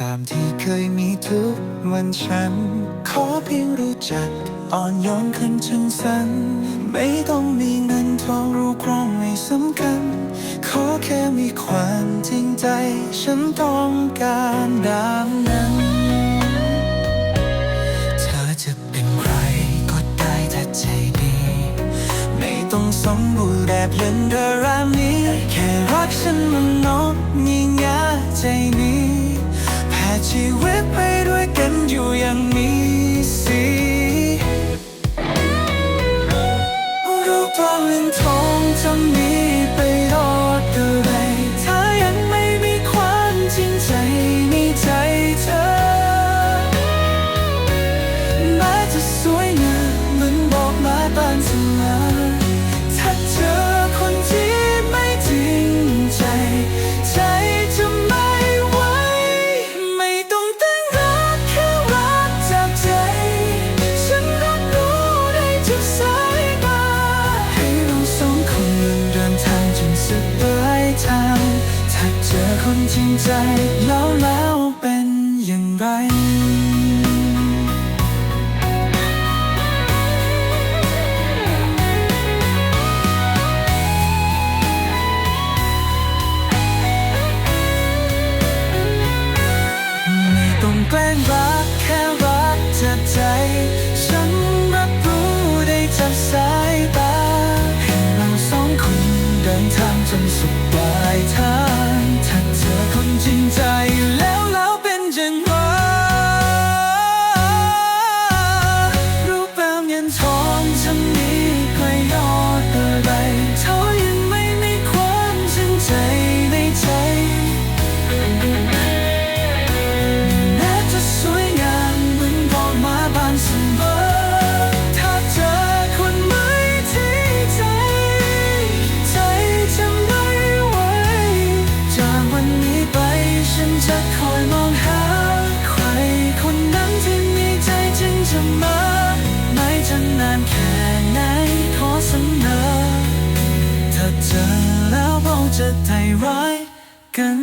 ตามที่เคยมีทุกวันฉัน ขอเพียงรู้จัก อ่อนโยนขึ้นถึงสัน ไม่ต้องมีเงินทองรูปครองไม่สำคัญ ขอแค่มีความจริงใจ ฉันต้องการดามนั้น เธอจะเป็นใครก็ได้ถ้าใจดี ไม่ต้องสมบูรณ์แบบเล่นดารามีแค่รักฉันมันนกยิงยาใจนี้ ชีวิตไปด้วยกันอยู่อย่างมีสีรูปตัวเงินทอง จริงใจแล้วแล้วเป็นอย่างไรไม่ต้องแกล้งรักแค่รักจากใจ คน จะคอยมองหา ใครคนนั้นที่มีใจจริงจะมาไม่จะนานแค่ไหนขอเสนอถ้าเจอแล้วเราจะไทยร้ายกัน